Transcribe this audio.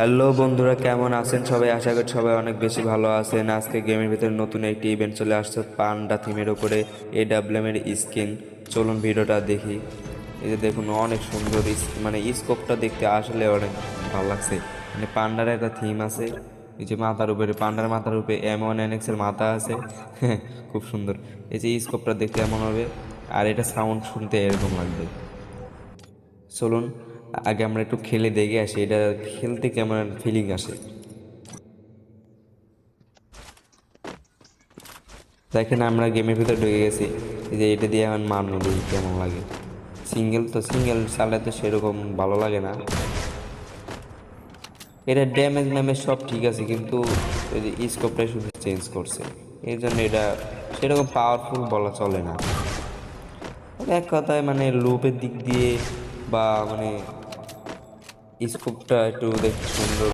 Hello বন্ধুরা, কেমন আছেন সবাই? আশা করি সবাই অনেক বেশি ভালো আছেন। আজকে গেমের ভিতরে নতুন একটি ইভেন্ট চলে আসছে, পান্ডা থিমের উপরে এ ডাব্লিউএম এর স্কিন চলুন ভিডিওটা দেখি। এই যে দেখুন, অনেক সুন্দর মানে স্কোপটা দেখতে আসলে অনেক ভালো লাগছে। মানে পান্ডার একটা থিম আছে। এই যে মাথার উপরে, পান্ডার মাথার উপরে এম ওয়ান এন এর মাথা আছে। খুব সুন্দর। এই যে স্কোপটা দেখতে এমন হবে। আর এটা সাউন্ড শুনতে এরকম লাগবে। চলুন। আগে আমরা একটু খেলে দেখে আসি, এটা খেলতে কেমন ফিলিং আসে? দেখেন আমরা গেমের ভিতরে ঢুকে গেছি যে এটা দিয়ে আমার মারনো দেখি কেমন লাগে। সিঙ্গেল তো সিঙ্গেল চালে তো সেরকম ভালো লাগে না। এটা ড্যামেজ ম্যামেজ সব ঠিক আছে, কিন্তু ওই যে স্কোপটাই শুধু চেঞ্জ করছে। এই জন্য এটা সেরকম পাওয়ারফুল বলা চলে না। এক কথায় মানে লুপের দিক দিয়ে বা মানে স্কোপটা একটু দেখতে সুন্দর